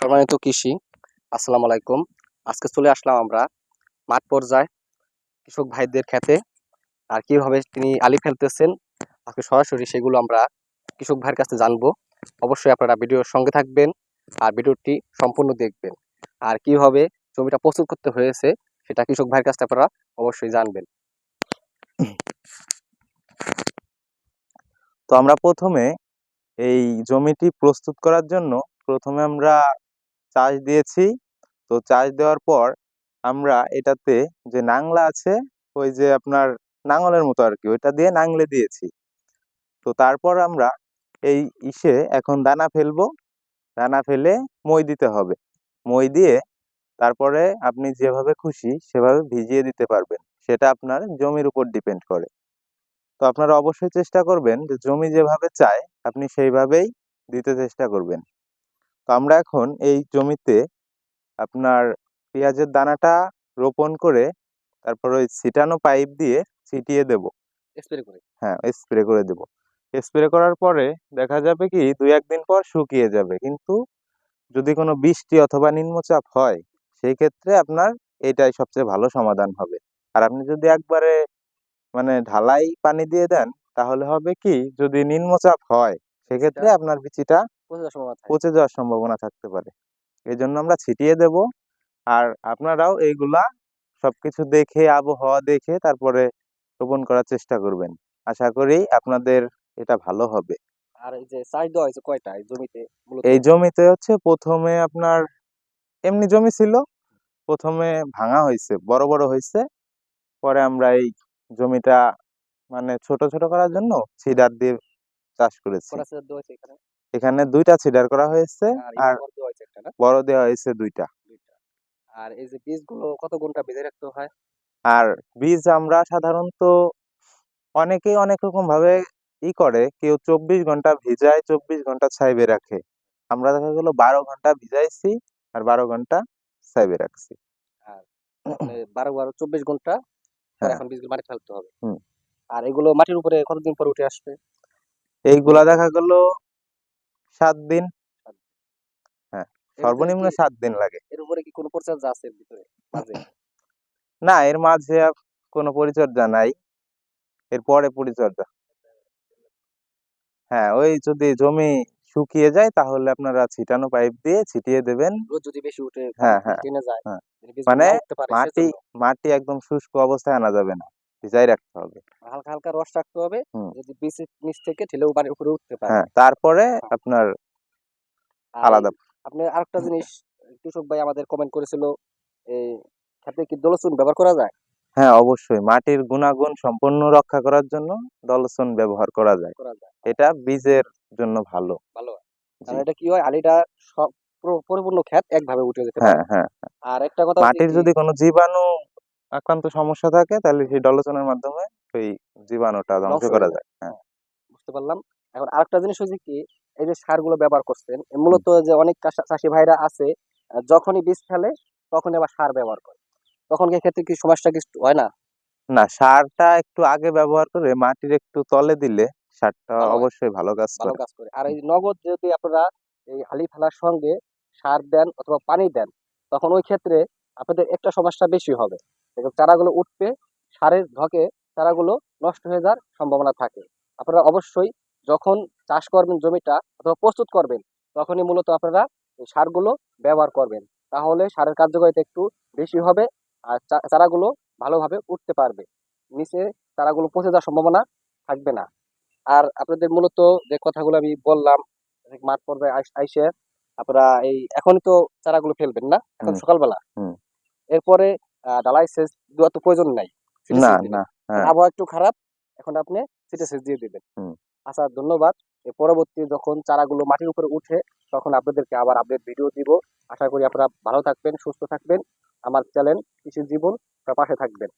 সম্মানিত কৃষি, আসসালামু আলাইকুম। আজকে চলে আসলাম আমরা মাঠ পর্যায়ে কৃষক ভাইদের খেতে আর কীভাবে তিনি আলি ফেলতেছেন, আজকে সরাসরি সেগুলো আমরা কৃষক ভাইয়ের কাছে জানব। অবশ্যই আপনারা ভিডিওর সঙ্গে থাকবেন আর ভিডিওটি সম্পূর্ণ দেখবেন। আর কীভাবে জমিটা প্রস্তুত করতে হয়েছে সেটা কৃষক ভাইয়ের কাছে আপনারা অবশ্যই জানবেন। তো আমরা প্রথমে এই জমিটি প্রস্তুত করার জন্য প্রথমে আমরা চাষ দিয়েছি। তো চাষ দেওয়ার পর আমরা এটাতে যে নাংলা আছে, ওই যে আপনার নাঙলের মতো আর কি ওইটা দিয়ে নাংলে দিয়েছি। তো তারপর আমরা এই ইসে এখন দানা ফেলব। দানা ফেলে মই দিতে হবে। মই দিয়ে তারপরে আপনি যেভাবে খুশি সেভাবে ভিজিয়ে দিতে পারবেন। সেটা আপনার জমির উপর ডিপেন্ড করে। তো আপনারা অবশ্যই চেষ্টা করবেন যে জমি যেভাবে চায়, আপনি সেইভাবেই দিতে চেষ্টা করবেন। তো আমরা এখন এই জমিতে আপনার পেঁয়াজের দানাটা রোপণ করে তারপর ওই ছিটানো পাইপ দিয়ে ছিটিয়ে দেব। স্প্রে করে। হ্যাঁ স্প্রে করে দেব। স্প্রে করার পরে দেখা যাবে কি দুই একদিন পর শুকিয়ে যাবে। কিন্তু যদি কোনো বৃষ্টি অথবা নিম্নচাপ হয় সেই ক্ষেত্রে আপনার এটাই সবচেয়ে ভালো সমাধান হবে। আর আপনি যদি একবারে মানে ঢালাই পানি দিয়ে দেন তাহলে হবে কি যদি নিম্নচাপ হয় সেক্ষেত্রে আপনার বিচিটা পচে যাওয়ার সম্ভাবনা থাকতে পারে। এই জন্য আমরা ছিটিয়ে দেব। আর আপনারাও এইগুলা সবকিছু দেখে আবহাওয়া দেখে তারপরে রোপণ করার চেষ্টা করবেন। আশা করি আপনাদের এটা ভালো হবে। আর এই যে চাষ দেওয়া হয়েছে কয়টা? এই জমিতে এই জমিতে হচ্ছে প্রথমে আপনার এমনি জমি ছিল। প্রথমে ভাঙা হয়েছে বড় বড় হয়েছে। পরে আমরা এই জমিটা মানে ছোট ছোট করার জন্য সিডার দিয়ে চাষ করেছি। এখানে? দুইটা সিডার করা হয়েছে আর আর বড় দেওয়া হয়েছে দুইটা। আর এই যে বীজগুলো কত ঘণ্টা বেঁধে রাখতে হয়? আর বীজ আমরা সাধারণত অনেকেই অনেক রকম ভাবে ই করে কেউ চব্বিশ ঘণ্টা ভিজায় চব্বিশ ঘণ্টা ছাইবে রাখে। আমরা দেখা গেলো বারো ঘণ্টা ভিজাইছি আর বারো ঘণ্টা ছাইবে রাখছি। মানে বারো বারো চব্বিশ ঘণ্টা হ্যাঁ। এখন বীজগুলো মাটি ফেলতে হবে। আর এগুলো মাটির উপরে কতদিন পর উঠে আসবে? এইগুলা দেখা গেল সাত দিন। এর সর্বনিম্ন সাত দিন লাগে। এর উপরে কি কোনো পরিচর্যা আছে ভিতরে মাঝে? না এর মাঝে কোনো পরিচর্যা নাই। এর পরে পরিচর্যা। হ্যাঁ ওই যদি জমি শুকিয়ে যায় তাহলে আপনারা ছিটানো পাইপ দিয়ে ছিটিয়ে দেবেন। যদি বেশি উঠে হ্যাঁ, হ্যাঁ, হ্যাঁ। মানে মাটি মাটি একদম শুষ্ক অবস্থায় আনা যাবে না। ভিজাই রাখতে হবে। হালকা হালকা রস রাখতে হবে। যদি বীজ নিচ থেকে ঠেলেও পানির উপরে উঠতে পারে। হ্যাঁ তারপরে আপনার আলাদা আপনি আরেকটা জিনিস কৃষক ভাই আমাদের কমেন্ট করেছিল এই খেতে কি দলচুন ব্যবহার করা যায়? হ্যাঁ অবশ্যই। মাটির গুণাগুণ সম্পূর্ণ রক্ষা করার জন্য দলসন ব্যবহার করা যায়। এটা বীজের জন্য ভালো। ভালো। হয় কারণ এটা কি হয় আলিটা সব পরিপূর্ণ ক্ষেত একভাবে উঠে যেতে পারে। হ্যাঁ হ্যাঁ আর একটা কথা মাটির যদি কোনো জীবাণু আক্রান্ত সমস্যা থাকে তাহলে সেই ডলসনের মাধ্যমে সেই জীবাণুটা ধ্বংস করা যায়। হ্যাঁ। বুঝতে পারলাম। এখন আরেকটা জিনিস হচ্ছে কি এই যে সারগুলো ব্যবহার করছেন মূলত যে অনেক চাষি ভাইরা আছে যখনই বীজ ফেলে তখনই আবার সার ব্যবহার করে। তখন কি ক্ষেত্রে কি সমস্যা কিছু হয় না? না সারটা একটু আগে ব্যবহার করে মাটির একটু তলে দিলে সারটা অবশ্যই ভালো কাজ ভালো করে। কাজ করে। আর এই নগদ যদি আপনারা এই হালি ফেলার সঙ্গে সার দেন অথবা পানি দেন তখন ওই ক্ষেত্রে আপনাদের একটা সমস্যা বেশি হবে। দেখুন চারাগুলো উঠবে সারের ধকে চারাগুলো নষ্ট হয়ে যাওয়ার সম্ভাবনা থাকে। আপনারা অবশ্যই যখন চাষ করবেন জমিটা অথবা প্রস্তুত করবেন তখনই মূলত আপনারা সারগুলো ব্যবহার করবেন। তাহলে সারের কার্যকারিতা একটু বেশি হবে আর চারাগুলো ভালোভাবে উঠতে পারবে। নিচে চারাগুলো পচে যাওয়ার সম্ভাবনা থাকবে না। আর আপনাদের মূলত যে কথাগুলো আমি বললাম মাঠ পর্যায়ে আইসে আপনারা এই এখনই তো চারাগুলো ফেলবেন না? এখন সকালবেলা। এরপরে ডালাই সেচ দেওয়ার তো প্রয়োজন নাই। না না হ্যাঁ। আবহাওয়া একটু খারাপ এখন আপনি সেচ দিয়ে দিবেন। আচ্ছা ধন্যবাদ। পরবর্তী যখন চারাগুলো মাটির উপরে উঠে তখন আপনাদেরকে আবার আপডেট ভিডিও দিব। আশা করি আপনারা ভালো থাকবেন সুস্থ থাকবেন। আমার চ্যানেল কৃষি জীবন পাশে থাকবেন।